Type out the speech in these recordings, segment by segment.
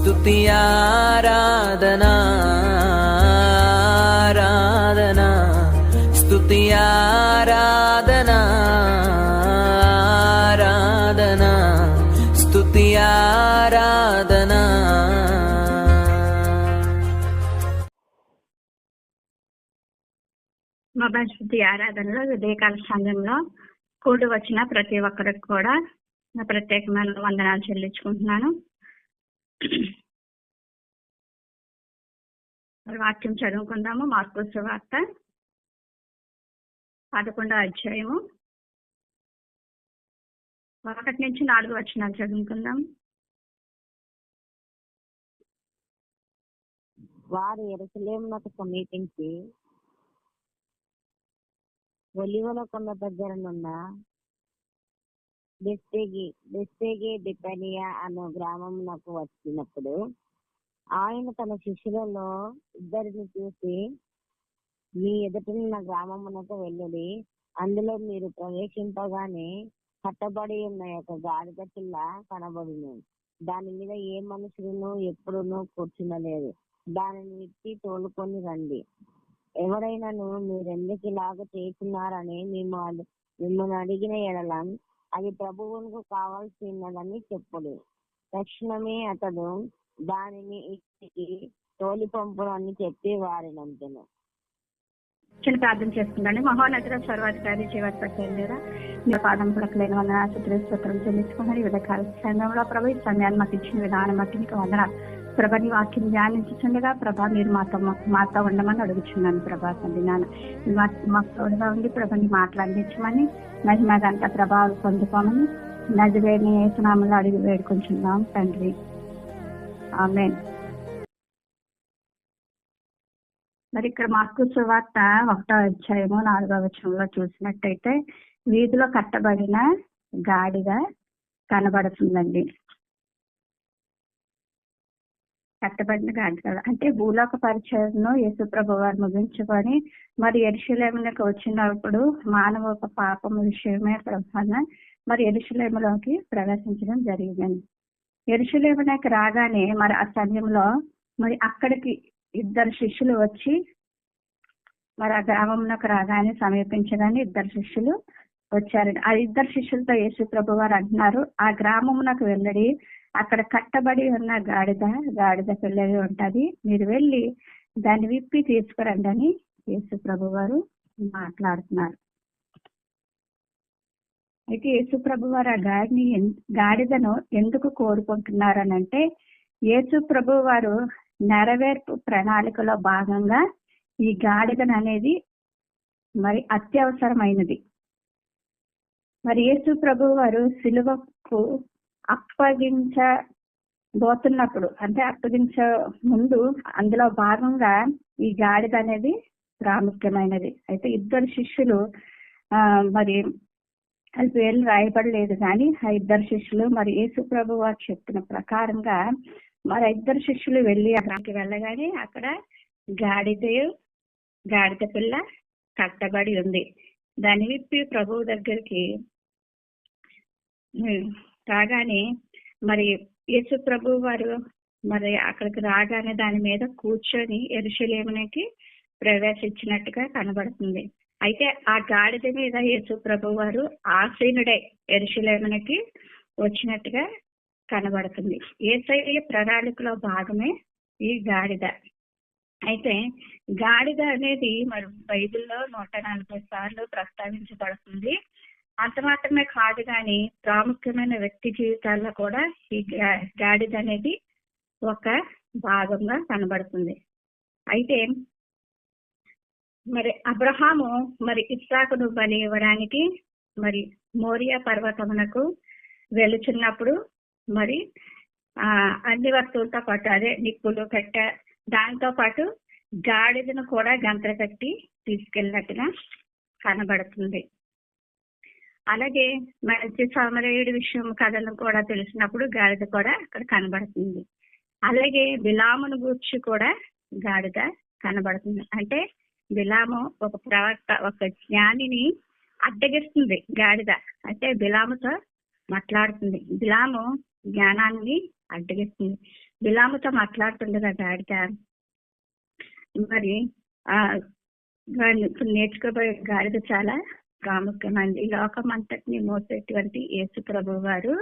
స్తుతి ఆరాధనా ఆరాధనా స్తుతి ఆరాధనా ఆరాధనా స్తుతి ఆరాధనా. మా పరిశుద్ధి ఆరాధనలో ఉదయకాల సంఘంలో కూడి వచ్చిన ప్రతి ఒక్కరికి కూడా నా ప్రత్యేకమైన వందనాలు చెల్లించుకుంటున్నాను. మరి వాక్యం చదువుకుందాము. మార్కోస్ వార్త పదకొండో అధ్యాయము. ఒకటి నుంచి నాలుగు వచనాలు చదువుకుందాం. వారు ఎరసలేమునకు సమీపించి ఒలివల కొండ దగ్గరనున్న బెస్తేగి బెస్తేగి బిపనియా అనే గ్రామమునకు వచ్చినప్పుడు ఆయన తన శిష్యులలో ఇద్దరిని చూసి మీ ఎదుటిన్న గ్రామమునకు వెళ్ళుడి అందులో మీరు ప్రవేశింపగానే కట్టబడి ఉన్న యొక్క గాడిద పిల్ల కనబడును. దాని మీద ఏ మనుషులను ఎప్పుడునూ కూర్చునలేదు. దానిని విప్పి తోలుకొని రండి. ఎవరైనాను మీరెందుకు ఇలాగ చేస్తున్నారని మేము మిమ్మల్ని అడిగిన ఎడలం అది ప్రభువునకు కావాల్సినదని చెప్పుడు. తక్షణమే అతడు దానిని ఇంటికి తోలి పంపును అని చెప్పి వారినంతను చిన్న ప్రార్థన చేసుకుందండి మహోన్నతుల సర్వాధికారి జీవత పట్టేందురా మీ పాదం లేని వందన ఆశుత్రి స్తోత్రం చెల్లించుకున్నారు వివిధ కాల సంఘంలో ప్రభు ఈ సమయాన్ని మాకు ఇచ్చిన విధానం బట్టి మీకు వందనాలు. ప్రభాని నీ వాక్యం ధ్యానించుండగా ప్రభా మీరు మాతో మాతో ఉండమని అడుగుచున్నాను ప్రభా తండ్రి నాన్న. మాకు తోడుగా ఉండి ప్రభని మాట్లాడించమని మహిమదంతా ప్రభావం పొందుకోమని నదివేని ఏసునామలు అడిగి వేడుకుంటున్నాం తండ్రి. ఆమె మరి ఇక్కడ మార్కు సువార్త ఒకటో అధ్యాయము నాలుగో వచనంలో చూసినట్టయితే వీధిలో కట్టబడిన గాడిగా కనబడుతుందండి. కట్టబడిన గాడిద అంటే భూలోక పరిచయను యేసుప్రభు వారు ముగించుకొని మరి ఎరుషులేములకు వచ్చినప్పుడు మానవ ఒక పాపం విషయమే ప్రధాన మరి ఎరుషులేములోకి ప్రవేశించడం జరిగింది. ఎరుషులేమునకు రాగానే మరి ఆ సమయంలో మరి అక్కడికి ఇద్దరు శిష్యులు వచ్చి మరి ఆ గ్రామంలోకి రాగానే సమీపించగానే ఇద్దరు శిష్యులు వచ్చారండి ఆ ఇద్దరు శిష్యులతో యేసు ప్రభు వారు అంటున్నారు ఆ గ్రామమునకు వెళ్ళడి అక్కడ కట్టబడి ఉన్న గాడిద గాడిద పిల్లవి ఉంటది. మీరు వెళ్ళి దాన్ని విప్పి తీసుకురండి అని యేసు ప్రభు వారు మాట్లాడుతున్నారు. అయితే యేసు ప్రభు వారు ఆ గాడిని గాడిదను ఎందుకు కోరుకుంటున్నారనంటే యేసు ప్రభు వారు నెరవేర్పు ప్రణాళికలో భాగంగా ఈ గాడిదను అనేది మరి అత్యవసరమైనది. మరి యేసు ప్రభు వారు సిలువకు అప్పగించబోతున్నప్పుడు అంటే అప్పగించ ముందు అందులో భాగంగా ఈ గాడిద అనేది ప్రాముఖ్యమైనది. అయితే ఇద్దరు శిష్యులు ఆ మరి వాళ్ళ పేర్లు రాయబడలేదు కానీ ఆ ఇద్దరు శిష్యులు మరి యేసు ప్రభు వారు చెప్పిన ప్రకారంగా మరి ఇద్దరు శిష్యులు వెళ్ళి అక్కడికి వెళ్ళగానే అక్కడ గాడిద గాడిద పిల్ల కట్టబడి ఉంది. దాన్ని విప్పి ప్రభువు దగ్గరికి రాగానే మరి యేసు ప్రభు వారు మరి అక్కడికి రాగానే దాని మీద కూర్చొని ఎరుశలేమునికి ప్రవేశించినట్టుగా కనబడుతుంది. అయితే ఆ గాడిద మీద యేసు ప్రభు వారు ఆసీనుడే ఎరుశలేమునికి వచ్చినట్టుగా కనబడుతుంది. ఏసై ప్రణాళికలో భాగమే ఈ గాడిద. అయితే గాడిద అనేది మరి బైబిల్లో నూట నలభై సార్లు ప్రస్తావించబడుతుంది. అంత మాత్రమే కాదు కానీ ప్రాముఖ్యమైన వ్యక్తి జీవితాల్లో కూడా ఈ గా- గాడిద అనేది ఒక భాగంగా కనబడుతుంది. అయితే మరి అబ్రహాము మరి ఇస్సాకును బలి ఇవ్వడానికి మరి మోరియా పర్వతమునకు వెళుచున్నప్పుడు మరి ఆ అన్ని వస్తువులతో పాటు అదే నిప్పులు కట్ట దాంతో పాటు గాడిదను కూడా గంతలు కట్టి తీసుకెళ్ళినట్టుగా కనబడుతుంది. అలాగే మంచి సమరయుడి విషయం కథలను కూడా తెలిసినప్పుడు గాడిద కూడా అక్కడ కనబడుతుంది. అలాగే బిలామును గూర్చి కూడా గాడిద కనబడుతుంది. అంటే బిలాము ఒక ప్రవక్త ఒక జ్ఞానిని అడ్డగిస్తుంది గాడిద. అంటే బిలాముతో మాట్లాడుతుంది. బిలాము జ్ఞానాన్ని అడ్డగిస్తుంది. బిలాముతో మాట్లాడుతుండగా గాడిద మరి నేర్చుకోబోయే గాడిద చాలా ప్రాముఖ్యమైనది ఈ లోకం అంతటిని మోసేటువంటి యేసు ప్రభు వారు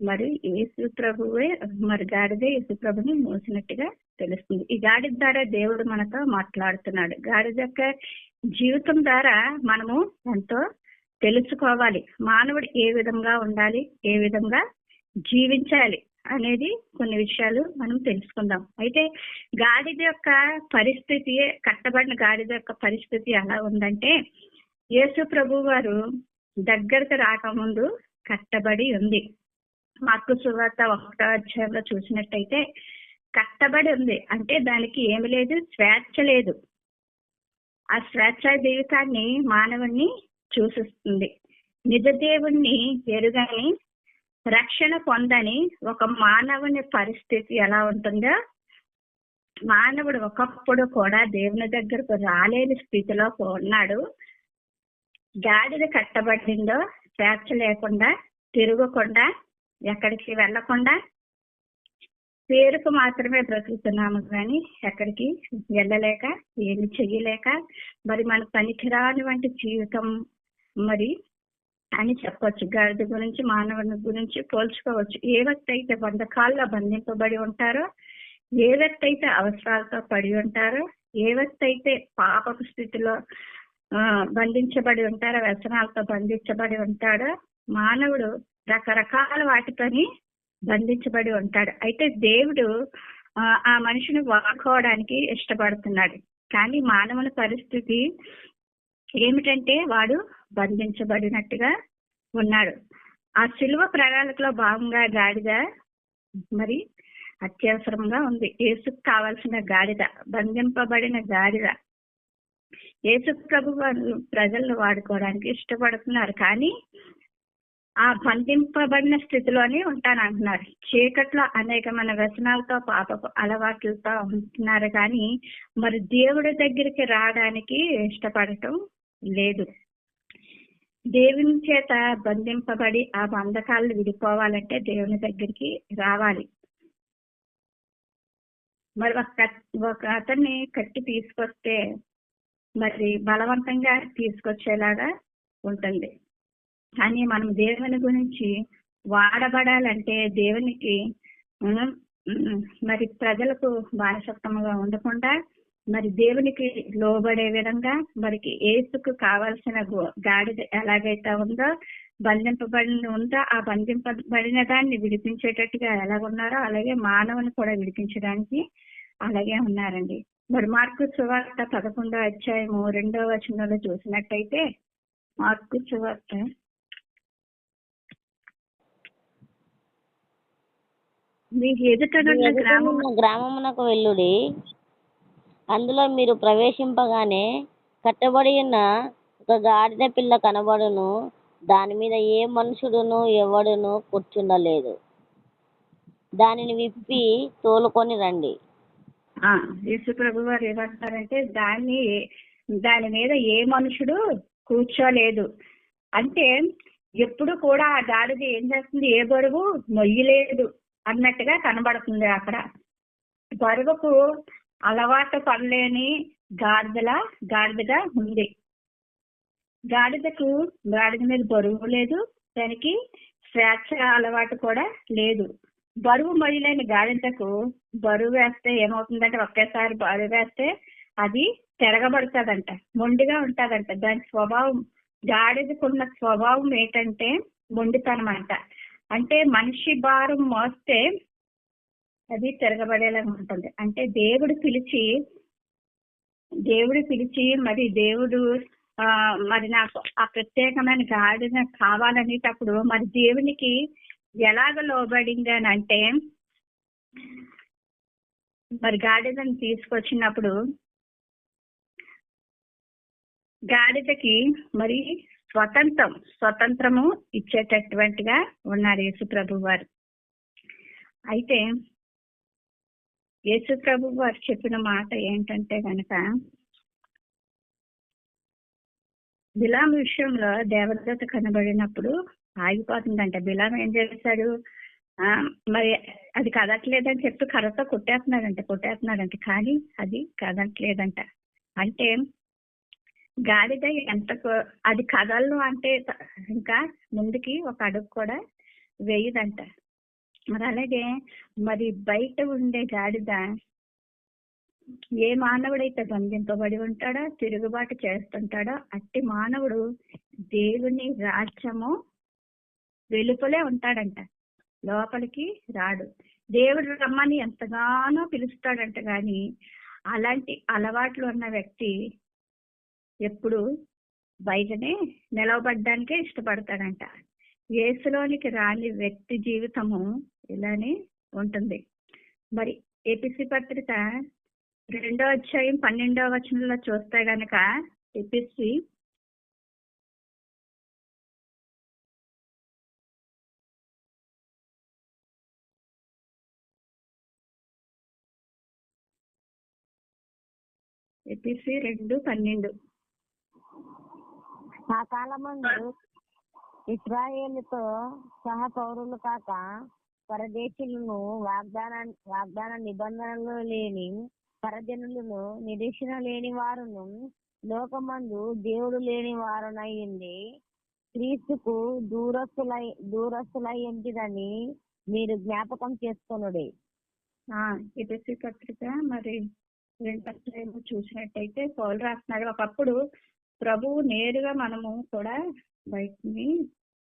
మరి యేసు ప్రభువే మరి గాడిదే యేసు ప్రభుని మోసినట్టుగా తెలుస్తుంది. ఈ గాడిద ద్వారా దేవుడు మనతో మాట్లాడుతున్నాడు. గాడిద యొక్క జీవితం ద్వారా మనము ఎంతో తెలుసుకోవాలి. మానవుడు ఏ విధంగా ఉండాలి ఏ విధంగా జీవించాలి అనేది కొన్ని విషయాలు మనం తెలుసుకుందాం. అయితే గాడిద యొక్క పరిస్థితి కట్టబడిన గాడిద యొక్క పరిస్థితి ఎలా ఉందంటే యేసు ప్రభు వారు దగ్గరకు రాకముందు కట్టబడి ఉంది. మార్కు సువార్త ఒకటో అధ్యాయంలో చూసినట్టయితే కట్టబడి ఉంది. అంటే దానికి ఏమి లేదు స్వేచ్ఛ లేదు. ఆ స్వేచ్ఛ జీవితాన్ని మానవుణ్ణి సూచిస్తుంది నిజ దేవుణ్ణి ఎరుగని రక్షణ పొందని ఒక మానవుని పరిస్థితి ఎలా ఉంటుందో మానవుడు ఒకప్పుడు కూడా దేవుని దగ్గరకు రాలేని స్థితిలో ఉన్నాడు. గాడిద కట్టబడిందో స్వేచ్ఛ లేకుండా తిరగకుండా ఎక్కడికి వెళ్ళకుండా పేరుకు మాత్రమే బ్రతుకుతున్నాము కానీ ఎక్కడికి వెళ్ళలేక ఏమి చెయ్యలేక మరి మన పనికిరాని వంటి జీవితం మరి అని చెప్పొచ్చు. గాడిద గురించి మానవుని గురించి పోల్చుకోవచ్చు. ఏ వ్యక్తి అయితే బంధకాల్లో బంధింపబడి ఉంటారో ఏ వ్యక్తి అయితే అవసరాలతో పడి ఉంటారో ఏ వ్యక్తి అయితే పాపపు స్థితిలో బంధించబడి ఉంటారో? వ్యసనాలతో బంధించబడి ఉంటాడు మానవుడు రకరకాల వాటితోని బంధించబడి ఉంటాడు. అయితే దేవుడు ఆ, మనిషిని వాడుకోవడానికి ఇష్టపడుతున్నాడు. కానీ మానవుని పరిస్థితి ఏమిటంటే వాడు బంధించబడినట్టుగా ఉన్నాడు. ఆ శిలువ ప్రణాళికలో భాగంగా గాడిద మరి అత్యవసరంగా ఉంది. ఏసుకు కావాల్సిన గాడిద బంధింపబడిన గాడిద యేసు ప్రభు వారు ప్రజలను వాడుకోవడానికి ఇష్టపడుతున్నారు. కానీ ఆ బంధింపబడిన స్థితిలోనే ఉంటానంటున్నారు చీకట్లో అనేకమైన వ్యసనాలతో పాప అలవాట్లతో ఉంటున్నారు. కానీ మరి దేవుడి దగ్గరికి రావడానికి ఇష్టపడటం లేదు. దేవుని చేత బంధింపబడి ఆ బంధకాలను విడిపోవాలంటే దేవుని దగ్గరికి రావాలి. మరి ఒక ఒక అతన్ని కట్టి తీసుకొస్తే మరి బలవంతంగా తీసుకొచ్చేలాగా ఉంటుంది. కానీ మనం దేవుని గురించి వాడబడాలంటే దేవునికి మరి ప్రజలకు బానిసత్వంగా ఉండకుండా మరి దేవునికి లోబడే విధంగా మరికి ఏసుకు కావాల్సిన గో- గాడిద ఎలాగైతే ఉందో బంధింపబడిన ఉందో ఆ బంధింపబడిన దాన్ని విడిపించేటట్టుగా ఎలాగున్నారో అలాగే మానవుని కూడా విడిపించడానికి అలాగే ఉన్నారండి. మరి మార్కు సువార్త పదకొండో అధ్యాయము రెండో వచనంలో చూసినట్టయితే మార్కు సువార్త మీ ఎదుటనున్న గ్రామం ఎదుటనున్న గ్రామమునకు వెళ్ళుడి. అందులో మీరు ప్రవేశింపగానే కట్టబడి ఉన్న ఒక గాడిద పిల్ల కనబడును. దాని మీద ఏ మనుషుడును ఎవడును కూర్చుండలేదు. దానిని విప్పి తోలుకొని రండి. యేసు ప్రభు వారు ఏమంటారంటే దాన్ని దాని మీద ఏ మనుషుడు కూర్చోలేదు. అంటే ఎప్పుడు కూడా ఆ గాడిద ఏం చేస్తుంది? ఏ బరువు? మొయ్యలేదు అన్నట్టుగా కనబడుతుంది అక్కడ. బరువుకు అలవాటు పడలేని గాడిదల గాడిదగా ఉంది. గాడిదకు గాడిద మీద బరువు లేదు దానికి స్వేచ్ఛ అలవాటు కూడా లేదు. బరువు మొదలైన గాలింతకు బరువు వేస్తే ఏమవుతుందంటే ఒకేసారి బరువు వేస్తే అది తిరగబడుతుందంట మొండిగా ఉంటుందంట. దాని స్వభావం గాడిదకున్న స్వభావం ఏంటంటే మొండితనం అంట అంటే మనిషి భారం మోస్తే అది తిరగబడేలాగా ఉంటుంది. అంటే దేవుడు పిలిచి దేవుడు పిలిచి మరి దేవుడు ఆ మరి నాకు ఆ ప్రత్యేకమైన గాడిద కావాలనేటప్పుడు మరి దేవునికి ఎలాగ లోబడింది అని అంటే మరి గాడిదను తీసుకొచ్చినప్పుడు గాడిదకి మరి స్వతంత్రం స్వతంత్రము ఇచ్చేటటువంటిగా ఉన్నారు యేసు ప్రభు వారు అయితే యేసు ప్రభు వారు చెప్పిన మాట ఏంటంటే గనక విలాం విషయంలో దేవదత్త కనబడినప్పుడు ఆగిపోతుందంట బిలాం ఏం చేశాడు? ఆ, మరి అది కదట్లేదని చెప్పి కర్రతో కొట్టేస్తున్నాడంట కొట్టేస్తున్నాడంట. కానీ అది కదట్లేదంట. అంటే గాడిద ఎంత అది కదలను అంటే ఇంకా ముందుకి ఒక అడుగు కూడా వేయదంట. మరి అలాగే మరి బయట ఉండే గాడిద ఏ మానవుడైతే బంధింపబడి ఉంటాడో తిరుగుబాటు చేస్తుంటాడో అట్టి మానవుడు దేవుని రాజ్యము వెలుపలే ఉంటాడంట. లోపలికి రాడు. దేవుడు రమ్మని ఎంతగానో పిలుస్తాడంట గాని అలాంటి అలవాట్లు ఉన్న వ్యక్తి ఎప్పుడు బయటనే నిలవబడ్డానికే ఇష్టపడతాడంట. యేసులోనికి రాని వ్యక్తి జీవితము ఇలానే ఉంటుంది. మరి ఏపీసీ పత్రిక రెండో అధ్యాయం పన్నెండో వచనంలో చూస్తే గనక ఏపీసీ ఏపీసీ రెండు పన్నెండు. ఆ కాలమందు ఇస్రాయేలుతో సహ పౌరులు కాక పరదేశులను వాగ్దాన వాగ్దాన నిబంధనలు లేని పరజనులను నిరీక్షణ లేని వారును లోకమందు దేవుడు లేని వారునయ్యింది క్రీస్తుకు దూరస్తులై దూరస్తులై ఎంటిదని మీరు జ్ఞాపకం చేసుకొనుడి. ఏపీసీ పత్రిక మరి రెండు చూసినట్టయితే పౌలు రాస్తున్నాడు ఒకప్పుడు ప్రభువు నేరుగా మనము కూడా బయటిని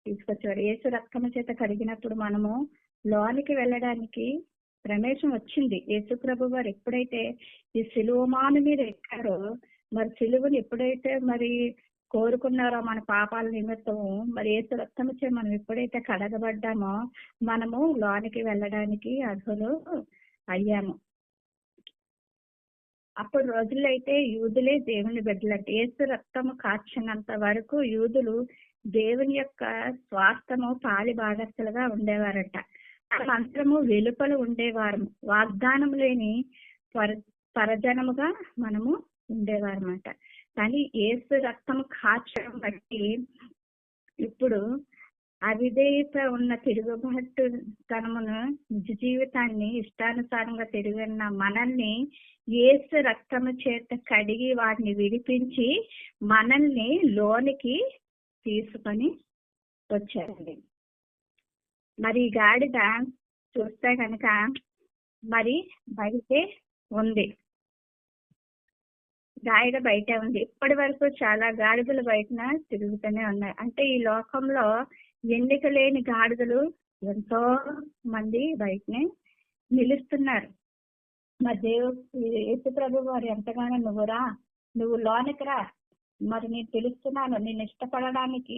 తీసుకొచ్చాడు యేసు రక్తము చేత కడిగినప్పుడు మనము లోనికి వెళ్ళడానికి ప్రమేశం వచ్చింది. యేసు ప్రభు వారు ఎప్పుడైతే ఈ సిలువమాను మీద ఎక్కారో మరి సిలువను ఎప్పుడైతే మరి కోరుకున్నారో మన పాపాల నిమిత్తము మరి యేసు రక్తము చే మనం ఎప్పుడైతే కడగబడ్డామో మనము లోనికి వెళ్ళడానికి అర్హులు అయ్యాము. అప్పుడు రోజుల్లో అయితే యూదులే దేవుని బిడ్డలంటే యేసు రక్తము కార్చినంత వరకు యూదులు దేవుని యొక్క స్వార్థము పాలి భాగస్థులుగా ఉండేవారట. మంత్రము వెలుపల ఉండేవారము. వాగ్దానం లేని పర పరజనముగా మనము ఉండేవారన్నమాట కానీ ఏసు రక్తము కాచడం బట్టి ఇప్పుడు అవిధేయత ఉన్న తిరుగుబాటు తనమును నిజ జీవితాన్ని ఇష్టానుసారంగా తిరిగిన మనల్ని ఏసు రక్తము చేత కడిగి వాటిని విడిపించి మనల్ని లోనికి తీసుకొని వచ్చారండి. మరి ఈ గాడిద చూస్తే కనుక మరి బయటే ఉంది. గాయడ బయటే ఉంది. ఇప్పటి వరకు చాలా గాడిదలు బయటన తిరుగుతూనే ఉన్నాయి. అంటే ఈ లోకంలో ఎన్నిక లేని గాడిదలు ఎంతో మంది బయటనే నిలుస్తున్నారు. మా దేవు యేసు ప్రభు వారు ఎంతగానో నువ్వురా నువ్వు లోనికి రా మరి నేను పిలుస్తున్నాను నేను ఇష్టపడడానికి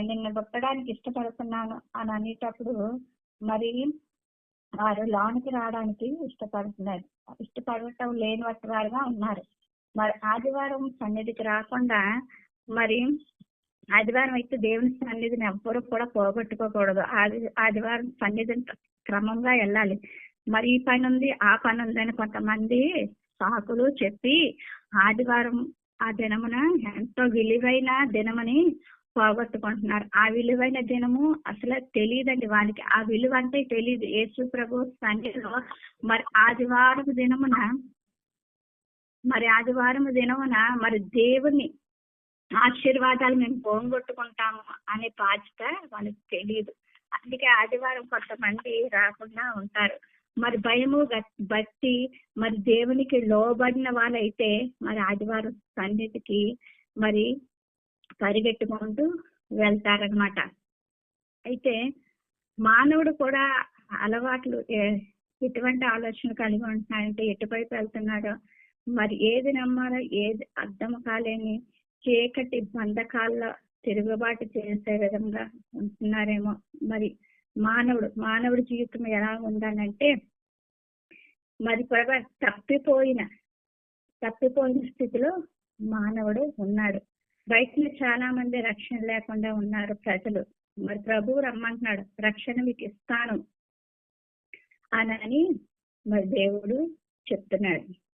నిన్ను గొప్పడానికి ఇష్టపడుతున్నాను అని అనేటప్పుడు మరి వారు లోనికి రావడానికి ఇష్టపడుతున్నారు. ఇష్టపడటం లేని వారుగా ఉన్నారు. మరి ఆదివారం సన్నిధికి రాకుండా మరి ఆదివారం అయితే దేవుని సన్నిధిని ఎవ్వరూ కూడా పోగొట్టుకోకూడదు. ఆది ఆదివారం సన్నిధిని క్రమంగా వెళ్ళాలి. మరి ఈ పని ఉంది ఆ పని ఉంది అని కొంతమంది సాకులు చెప్పి ఆదివారం ఆ దినమున ఎంతో విలువైన దినమని పోగొట్టుకుంటున్నారు. ఆ విలువైన దినము అసలు తెలియదండి వారికి. ఆ విలువ అంటే తెలియదు యేసు ప్రభు సన్నిధిలో మరి ఆదివారం దినమున మరి ఆదివారం దినమున మరి దేవుని ఆశీర్వాదాలు మేము పోగొట్టుకుంటాము అనే బాధ్యత వాళ్ళకి తెలియదు అందుకే ఆదివారం కొంతమంది రాకుండా ఉంటారు. మరి భయము గట్- బట్టి మరి దేవునికి లోబడిన వాళ్ళైతే మరి ఆదివారం సన్నిధికి మరి పరిగెట్టుకుంటూ వెళ్తారనమాట అయితే మానవుడు కూడా అలవాట్లు ఎటువంటి ఆలోచన కలిగి ఉంటున్నాడంటే ఎటువైపు వెళ్తున్నాడో మరి ఏది నమ్మాలో ఏది అర్థం కాలేని చీకటి బంధకాల్లో తిరుగుబాటు చేసే విధంగా ఉంటున్నారేమో. మరి మానవుడు మానవుడి జీవితం ఎలా ఉందనంటే మరి ప్రభా తప్పిపోయిన తప్పిపోయిన స్థితిలో మానవుడు ఉన్నాడు. బయట చాలా మంది రక్షణ లేకుండా ఉన్నారు ప్రజలు. మరి ప్రభువు రమ్మంటున్నాడు రక్షణ మీకు ఇస్తాను అని మరి దేవుడు చెప్తున్నాడు.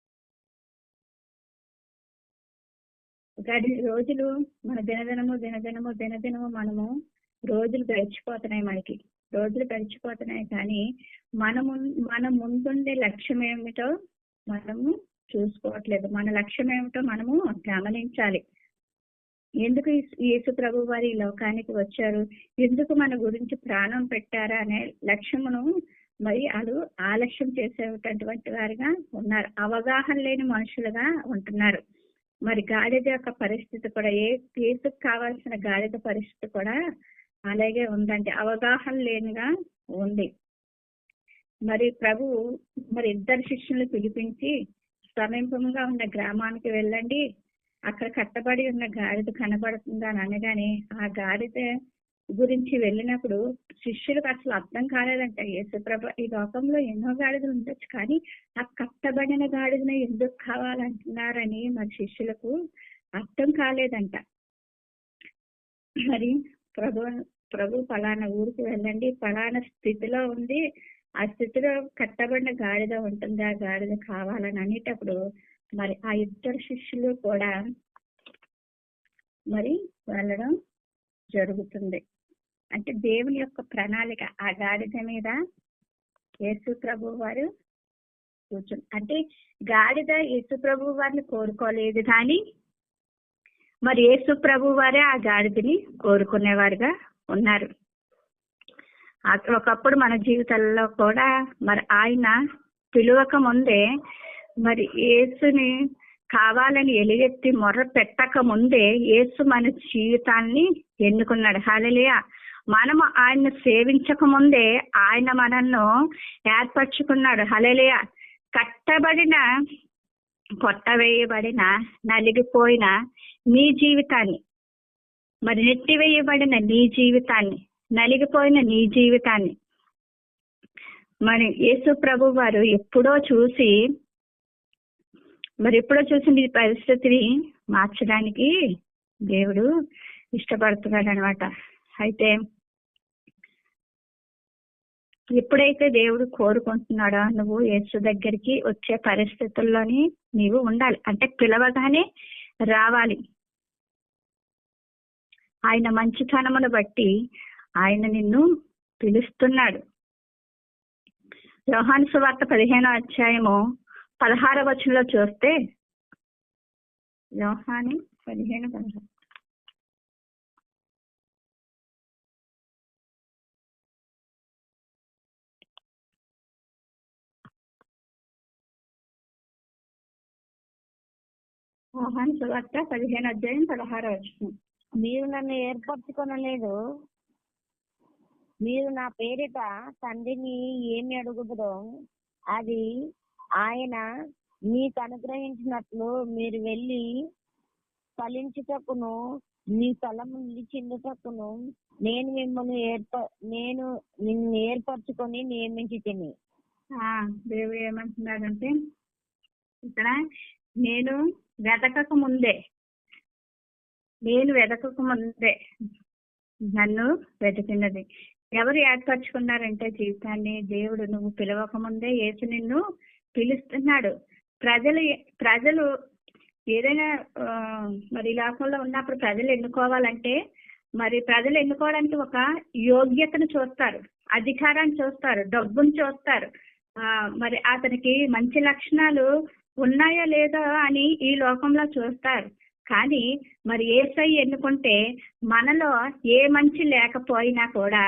గడి రోజులు మన దినదినము దినదినము దినదినము మనము రోజులు గడిచిపోతున్నాయి మనకి. రోజులు గడిచిపోతున్నాయి కానీ మనము మన ముందుండే లక్ష్యం ఏమిటో మనము చూసుకోవట్లేదు. మన లక్ష్యం ఏమిటో మనము గమనించాలి. ఎందుకు యేసు ప్రభు వారి లోకానికి వచ్చారు? ఎందుకు మన గురించి ప్రాణం పెట్టారా అనే లక్ష్యమును మరి వాళ్ళు ఆలస్యం చేసేటటువంటి వారిగా ఉన్నారు. అవగాహన లేని మనుషులుగా ఉంటున్నారు. మరి గాడిద యొక్క పరిస్థితి కూడా ఏ కేసుకు కావాల్సిన గాడిద పరిస్థితి కూడా అలాగే ఉందండి. అవగాహన లేనిగా ఉంది. మరి ప్రభు మరి ఇద్దరు శిష్యులు పిలిపించి సమీపంగా ఉన్న గ్రామానికి వెళ్ళండి. అక్కడ కట్టబడి ఉన్న గాడిద కనబడుతుందా అని అనగానే ఆ గాడిద గురించి వెళ్ళినప్పుడు శిష్యులకు అసలు అర్థం కాలేదంట. యేసుప్రభ ఈ లోకంలో ఎన్నో గాడిదలు ఉండొచ్చు కానీ ఆ కట్టబడిన గాడిదను ఎందుకు కావాలంటున్నారని మరి శిష్యులకు అర్థం కాలేదంట. మరి ప్రభు ప్రభు ఫలానా ఊరికి వెళ్ళండి. ఫలానా స్థితిలో ఉంది ఆ స్థితిలో కట్టబడిన గాడిద ఉంటుంది? ఆ గాడిద కావాలని అనేటప్పుడు మరి ఆ ఇద్దరు శిష్యులు కూడా మరి వెళ్ళడం జరుగుతుంది. అంటే దేవుని యొక్క ప్రణాళిక ఆ గాడిద మీద యేసు ప్రభు వారు కూర్చుని అంటే గాడిద యేసు ప్రభు వారిని కోరుకోలేదు కానీ మరి యేసు ప్రభు వారే ఆ గాడిదని కోరుకునేవారుగా ఉన్నారు. ఒకప్పుడు మన జీవితాల్లో కూడా మరి ఆయన పిలువక ముందే మరి యేసుని కావాలని ఎలుగెత్తి మొర్ర పెట్టక ముందే యేసు మన జీవితాన్ని ఎన్నుకున్నాడు. హాలలియా మనము ఆయన్ని సేవించక ముందే ఆయన మనల్ని ఏర్పరచుకున్నాడు. హల్లెలూయా. కట్టబడిన కొట్టవేయబడిన నలిగిపోయిన నీ జీవితాన్ని మరి నెట్టివేయబడిన నీ జీవితాన్ని నలిగిపోయిన నీ జీవితాన్ని మరి యేసు ప్రభు వారు ఎప్పుడో చూసి మరి ఎప్పుడో చూసి నీ పరిస్థితిని మార్చడానికి దేవుడు ఇష్టపడుతున్నాడు అనమాట అయితే ఎప్పుడైతే దేవుడు కోరుకుంటున్నాడో నువ్వు యేసు దగ్గరికి వచ్చే పరిస్థితుల్లోని నీవు ఉండాలి. అంటే పిలవగానే రావాలి. ఆయన మంచితనమును బట్టి ఆయన నిన్ను పిలుస్తున్నాడు. యోహాను సువార్త పదిహేనో అధ్యాయము పదహార వచనంలో చూస్తే యోహాని పదిహేను పదహారు. యోహాను సువార్త పదిహేను అధ్యాయం పదహార వచనం మీరు నన్ను ఏర్పరచుకొనలేదు. మీరు నా పేరిట తండ్రిని ఏమి అడుగుదరో అది ఆయన మీకు అనుగ్రహించినట్లు మీరు వెళ్ళి ఫలించుటకును మీ స్థలము నిలిచిందుటకును నేను మిమ్మల్ని ఏర్ప నేను నిన్ను ఏర్పరచుకొని నియమించి తిని. దేవుడు ఏమంటున్నాడంటే ఇక్కడ నేను వెతకక ముందే నేను వెతకక ముందే నన్ను వెతికినది. ఎవరు ఏర్పరచుకున్నారంటే జీవితాన్ని దేవుడు నువ్వు పిలవక ముందే యేసు నిన్ను పిలుస్తున్నాడు. ప్రజలు ప్రజలు ఏదైనా మరి లోకంలో ఉన్నప్పుడు ప్రజలు ఎన్నుకోవాలంటే మరి ప్రజలు ఎన్నుకోవడానికి ఒక యోగ్యతను చూస్తారు అధికారాన్ని చూస్తారు డబ్బును చూస్తారు. ఆ, మరి అతనికి మంచి లక్షణాలు ఉన్నాయో లేదో అని ఈ లోకంలో చూస్తారు. కానీ మరి ఏసై ఎన్నుకుంటే మనలో ఏ మంచి లేకపోయినా కూడా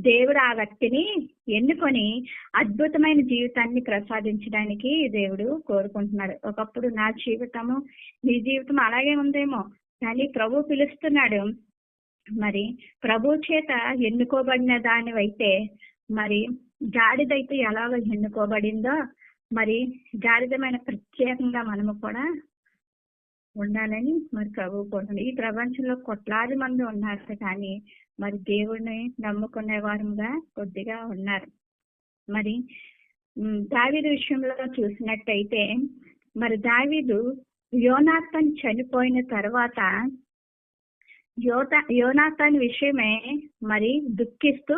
దేవుడు ఆ వ్యక్తిని ఎన్నుకొని అద్భుతమైన జీవితాన్ని ప్రసాదించడానికి దేవుడు కోరుకుంటున్నాడు. ఒకప్పుడు నా జీవితము నీ జీవితం అలాగే ఉందేమో కానీ ప్రభు పిలుస్తున్నాడు. మరి ప్రభు చేత ఎన్నుకోబడిన దానివైతే మరి గాడిదైతే ఎలాగ ఎన్నుకోబడిందో మరి గారిదమైన ప్రత్యేకంగా మనము కూడా ఉండాలని మరి ప్రభు కోరుతుంది. ఈ ప్రపంచంలో కొట్లాది మంది ఉన్నారు కానీ మరి దేవుడిని నమ్ముకునే వారుగా కొద్దిగా ఉన్నారు. మరి ఉమ్, దావీదు విషయంలో చూసినట్టయితే మరి దావీదు యోనాథన్ చనిపోయిన తర్వాత యోత యోనాథన్ విషయమే మరి దుఃఖిస్తూ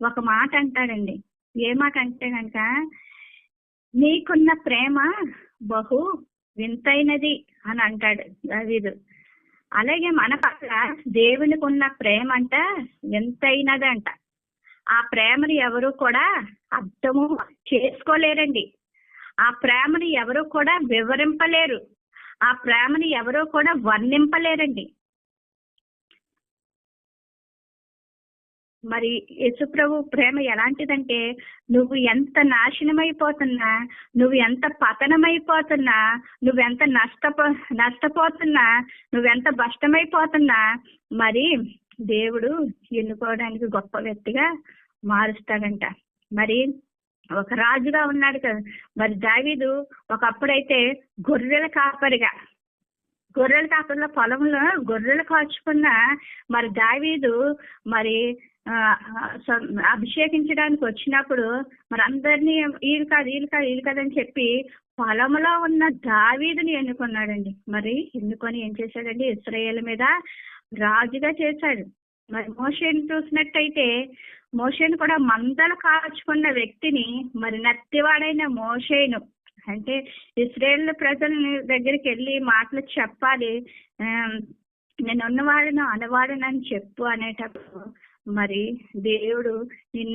ఒక మాట అంటాడండి. ఏ మాట అంటే కనుక నీకున్న ప్రేమ బహు వింతైనది అని అంటాడు దావీదు. అలాగే మన పట్ల దేవునికి ఉన్న ప్రేమ అంట వింతైనది అంట. ఆ ప్రేమని ఎవరు కూడా అర్థము చేసుకోలేరండి. ఆ ప్రేమని ఎవరు కూడా వివరింపలేరు. ఆ ప్రేమని ఎవరు కూడా వర్ణింపలేరండి. మరి యేసుప్రభు ప్రేమ ఎలాంటిదంటే నువ్వు ఎంత నాశనమైపోతున్నా నువ్వు ఎంత పతనమైపోతున్నా నువ్వెంత నష్టపో నష్టపోతున్నా నువ్వెంత భష్టమైపోతున్నా మరి దేవుడు ఎన్నుకోవడానికి గొప్ప వ్యక్తిగా మారుస్తాడంట. మరి ఒక రాజుగా ఉన్నాడు కదా. మరి దావీదు ఒకప్పుడైతే గొర్రెల కాపరిగా గొర్రెల కాపరిలో పొలంలో గొర్రెలు కాచుకున్న మరి దావీదు మరి ఆ, అభిషేకించడానికి వచ్చినప్పుడు మరి అందరినీ వీలు కాదు వీలు కాదు వీలు కాదని అని చెప్పి పొలంలో ఉన్న దావీదుని ఎన్నుకున్నాడండి. మరి ఎన్నుకొని ఏం చేశాడండి? ఇస్రాయేల్ మీద రాజుగా చేశాడు. మరి మోషన్ చూసినట్టయితే మోషన్ కూడా మందలు కాచుకున్న వ్యక్తిని మరి నత్తివాడైన మోషేను అంటే ఇస్రాయేల్ ప్రజల దగ్గరికి వెళ్ళి మాటలు చెప్పాలి. ఆ, నేను ఉన్నవాడను అనవాడిని అని చెప్పు అనేటప్పుడు మరి దేవుడు నీ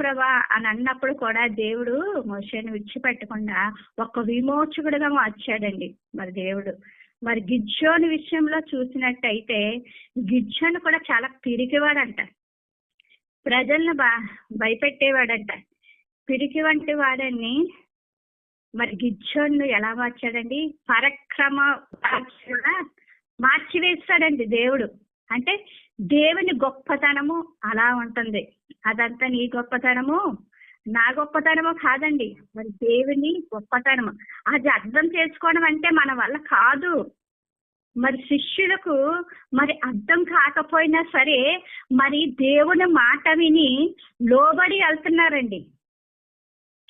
ప్రభా అని అన్నప్పుడు కూడా దేవుడు మోషేను విడిచిపెట్టకుండా ఒక విమోచకుడుగా మార్చాడండి మరి దేవుడు. మరి గిజ్జోని విషయంలో చూసినట్టయితే గిజ్జోను కూడా చాలా పిరికివాడంట. ప్రజలను బా భయపెట్టేవాడంట. పిరికి వంటి వాడని మరి గిజ్జోన్ను ఎలా మార్చాడండి? పరక్రమ పరాక్రమగా మార్చివేస్తాడండి దేవుడు. అంటే దేవుని గొప్పతనము అలా ఉంటుంది. అదంతా నీ గొప్పతనము నా గొప్పతనము కాదండి. మరి దేవుని గొప్పతనము. అది అర్థం చేసుకోవడం అంటే మన వల్ల కాదు. మరి శిష్యులకు మరి అర్థం కాకపోయినా సరే మరి దేవుని మాట విని లోబడి వెళ్తున్నారండి.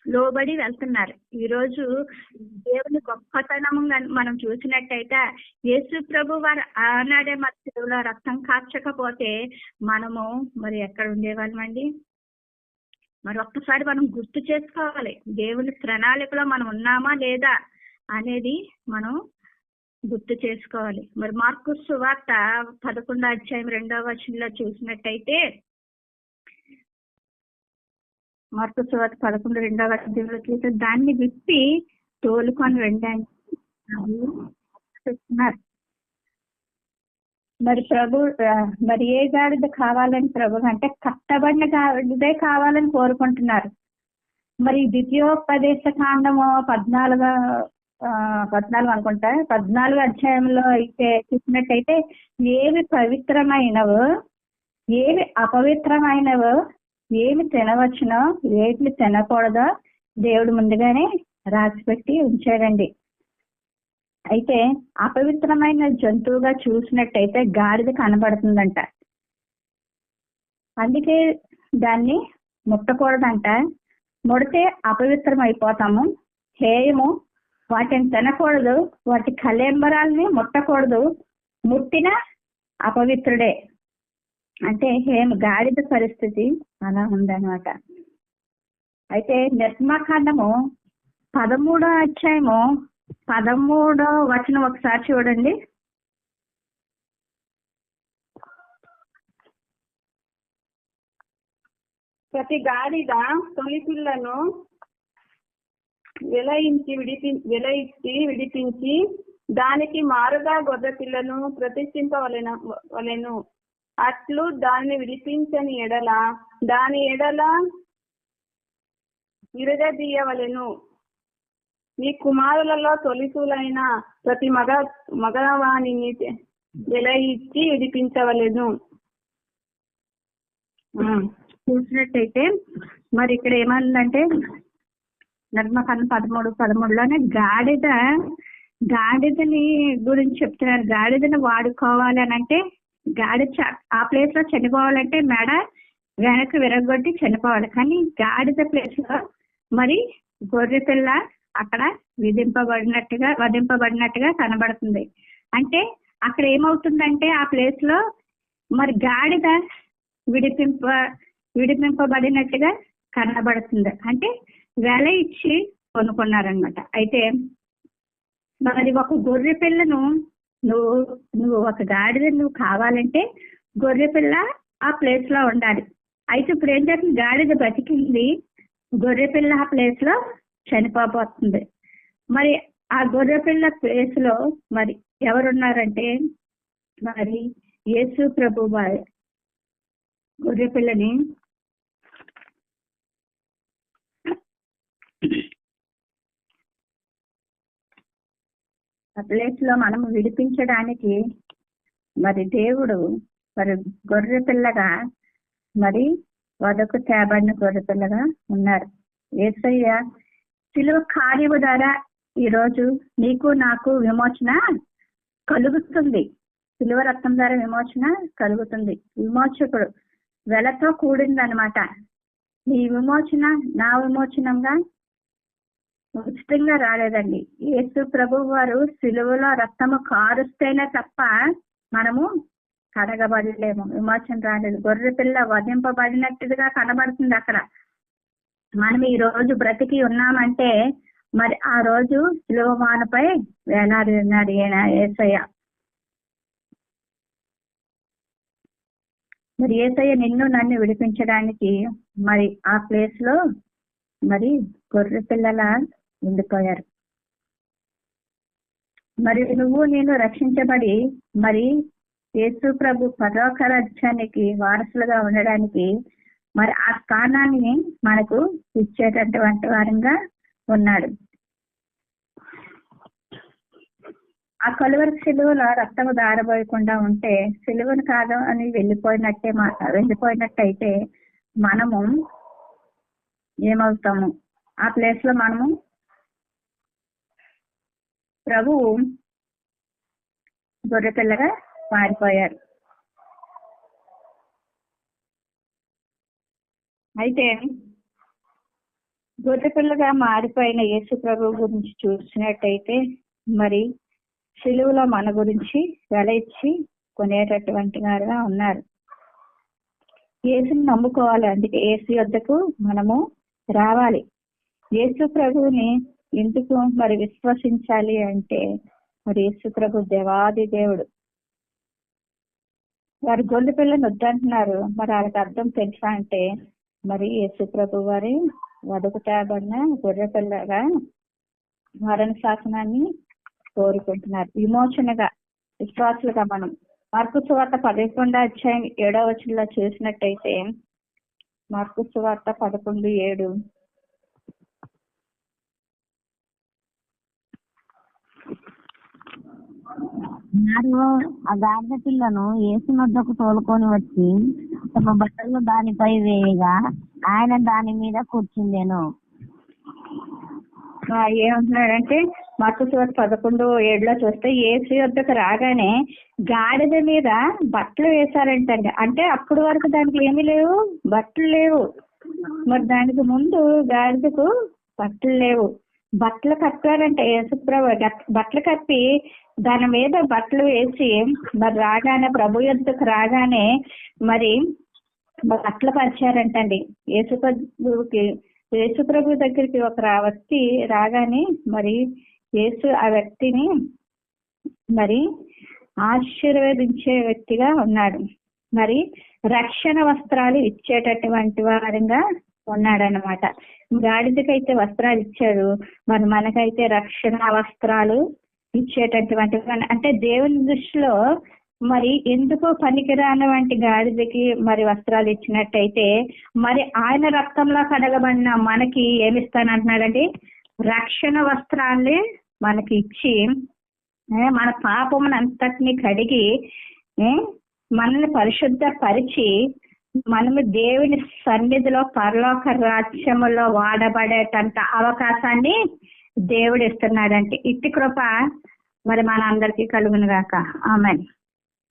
లోబడి వెళ్తున్నారు. ఈ రోజు దేవుని గొప్పతనం మనం చూసినట్టయితే యేసు ప్రభు వారు ఆనాడే మన చెరువులో రక్తం కాచకపోతే మనము మరి ఎక్కడ ఉండేవాళ్ళమండి మరి ఒక్కసారి మనం గుర్తు చేసుకోవాలి. దేవుని ప్రణాళికలో మనం ఉన్నామా లేదా అనేది మనం గుర్తు చేసుకోవాలి. మరి మార్కు సువార్త పదకొండో అధ్యాయం రెండవ వచనంలో చూసినట్టయితే మార్కు సువార్త పదకొండు రెండవ అధ్యాయంలో చూస్తే దాన్ని విప్పి తోలుకొని వెళ్ళడానికి మరి ప్రభు మరి ఏ గాడిద కావాలని ప్రభు అంటే కట్టబడిన గాడిదే కావాలని కోరుకుంటున్నారు. మరి ద్వితీయోపదేశ కాండము పద్నాలుగు ఆ, పద్నాలుగు అనుకుంటా పద్నాలుగు అధ్యాయంలో అయితే చూసినట్టయితే ఏవి పవిత్రమైనవో ఏవి అపవిత్రమైనవో ఏమి తినవచ్చునో ఏమి తినకూడదో దేవుడు ముందుగానే రాసిపెట్టి ఉంచాడండి. అయితే అపవిత్రమైన జంతువుగా చూసినట్టయితే గాడిద కనబడుతుందంట. అందుకే దాన్ని ముట్టకూడదంట. ముడితే అపవిత్రం అయిపోతాము హేయము వాటిని తినకూడదు. వాటి కలేంబరాల్ని ముట్టకూడదు. ముట్టిన అపవిత్రుడే. అంటే హేమ గాడిద పరిస్థితి అలా ఉందన్నమాట. అయితే నిర్మాకాండము పదమూడో అధ్యాయము పదమూడో వచనం ఒకసారి చూడండి. ప్రతి గాడిద తొలి పిల్లను విలయించి విడిపి విలయించి విడిపించి దానికి మారుగా గొర్రె పిల్లను ప్రతిష్ఠింపవలెన వలెను. అట్లు దాన్ని విడిపించని ఎడల దాని ఎడల విరగదీయవలెను మీ కుమారులలో తొలిసులైన ప్రతి మగ మగవాణి విలయించి విడిపించవలెను. ఉమ్, చూసినట్టయితే మరి ఇక్కడ ఏమందంటే నర్మకన్న పదమూడు పదమూడులోనే గాడిద గాడిదని గురించి చెప్తున్నారు. గాడిదని వాడుకోవాలి అని అంటే గాడి చ- ఆ ప్లేస్లో చనిపోవాలంటే మెడ వెనక్కి విరగొట్టి చనిపోవాలి. కానీ గాడిద ప్లేస్లో మరి గొర్రె పిల్ల అక్కడ విధింపబడినట్టుగా వధింపబడినట్టుగా కనబడుతుంది. అంటే అక్కడ ఏమవుతుందంటే ఆ ప్లేస్లో మరి గాడిద విడిపింప విడిపింపబడినట్టుగా కనబడుతుంది. అంటే వెల ఇచ్చి కొనుక్కున్నారనమాట అయితే మరి ఒక గొర్రె పిల్లను నువ్వు నువ్వు ఒక గాడిద నువ్వు కావాలంటే గొర్రె పిల్ల ఆ ప్లేస్లో ఉండాలి. అయితే ఇప్పుడు ఏంటంటే గాడిద బతికింది గొర్రె పిల్ల ప్లేస్లో చనిపోబోతుంది. మరి ఆ గొర్రె పిల్ల ప్లేస్లో మరి ఎవరున్నారంటే? మరి యేసు ప్రభు వారి. గొర్రె పిల్లని ఆ ప్లేస్లో మనం విడిపించడానికి మరి దేవుడు మరి గొర్రె పిల్లగా మరి వదకు తేబడిన గొర్రె పిల్లగా ఉన్నారు. ఏసయ్య సిలువ కార్యము ద్వారా ఈరోజు నీకు నాకు విమోచన కలుగుతుంది. సిలువ రక్తం ద్వారా విమోచన కలుగుతుంది. విమోచకుడు వెలతో కూడింది అనమాట నీ విమోచన నా విమోచనంగా ఉచితంగా రాలేదండి. యేసు ప్రభు వారు సిలువలో రక్తము కారుస్తేనే తప్ప మనము కడగబడలేము. విమోచన రాలేదు. గొర్రె పిల్ల వధింపబడినట్టుగా కనబడుతుంది అక్కడ. మనం ఈ రోజు బ్రతికి ఉన్నామంటే మరి ఆ రోజు సిలువమానపై వేలాడి ఉన్నాడు ఈయన ఏసయ్య. మరి ఏసయ్య నిన్ను నన్ను విడిపించడానికి మరి ఆ ప్లేస్లో మరి గొర్రె పిల్లల ఉండిపోయారు. మరి నువ్వు నేను రక్షించబడి మరి యేసు ప్రభు పరలోక రాజ్యానికి వారసులుగా ఉండడానికి మరి ఆ స్థానాన్ని మనకు ఇచ్చేటటువంటి వారంగా ఉన్నాడు. ఆ కలువరి సిలువలో రక్తము దారబోయకుండా ఉంటే సిలువను కాదు అని వెళ్ళిపోయినట్టే మా వెళ్ళిపోయినట్టయితే మనము ఏమవుతాము? ఆ ప్లేస్లో మనము ప్రభువు గొర్రెపిల్లగా మారిపోయారు. అయితే గొర్రెపిల్లగా మారిపోయిన యేసు ప్రభు గురించి చూసినట్టయితే మరి సిలువలో మన గురించి వెల ఇచ్చి కొనేటటువంటి వారుగా ఉన్నారు. యేసుని నమ్ముకోవాలి. అందుకే యేసు యొద్దకు మనము రావాలి. యేసు ప్రభువుని ఎందుకు మరి విశ్వసించాలి అంటే మరి యేసుప్రభు దేవాది దేవుడు. వారి గొల్లు పిల్లని వద్దంటున్నారు. మరి వాళ్ళకి అర్థం తెలుసా అంటే మరి యేసుప్రభు వారి వదుకుతాబడిన గొర్రె పిల్లగా మరణ శాసనాన్ని కోరుకుంటున్నారు. విమోచనగా విశ్వాసులుగా మనం. మార్పు సువార్త పదకొండు అధ్యాయం ఏడవ వచనంలో చూసినట్టయితే మార్పు సువార్త పదకొండు ఏడు. వారు ఆ గాడిద పిల్లను యేసు వద్దకు తోలుకొని వచ్చి తమ బట్టలు దానిపై వేయగా ఆయన దాని మీద కూర్చుండెను. ఏమంటున్నాడంటే మత్తు సువార్త పదకొండు ఏడులో చూస్తే ఏసు వద్దకు రాగానే గాడిద మీద బట్టలు వేశారంటండి. అంటే అప్పటి వరకు దానికి ఏమీ లేవు బట్టలు లేవు. మరి దానికి ముందు గాడిదకు బట్టలు లేవు. బట్టలు కప్పారంట యేసుప్రభు గట్- బట్టలు కప్పి దాని మీద బట్టలు వేసి మరి రాగానే ప్రభు యొద్దకు రాగానే మరి బట్టలు పరిచారంటండి. యేసుప్రభుకి యేసుప్రభు దగ్గరికి ఒక వ్యక్తి రాగానే మరి యేసు ఆ వ్యక్తిని మరి ఆశీర్వదించే వ్యక్తిగా ఉన్నాడు. మరి రక్షణ వస్త్రాలు ఇచ్చేటటువంటి వారంగా ఉన్నాడనమాట గాడిదకైతే వస్త్రాలు ఇచ్చాడు. మరి మనకైతే రక్షణ వస్త్రాలు ఇచ్చేటటువంటి అంటే దేవుని దృష్టిలో మరి ఎందుకో పనికిరాని వంటి గాడిదకి మరి వస్త్రాలు ఇచ్చినట్టయితే మరి ఆయన రక్తంలో కడగబడిన మనకి ఏమిస్తానంటున్నాడండి? రక్షణ వస్త్రాన్ని మనకి ఇచ్చి మన పాపమును అంతటిని కడిగి మనల్ని పరిశుద్ధ పరిచి మనము దేవుని సన్నిధిలో పరలోక రాజ్యములో వాడబడేటంత అవకాశాన్ని దేవుడు ఇస్తున్నాడంటే ఇట్టి కృప మరి మన అందరికీ కలుగును గాక ఆమె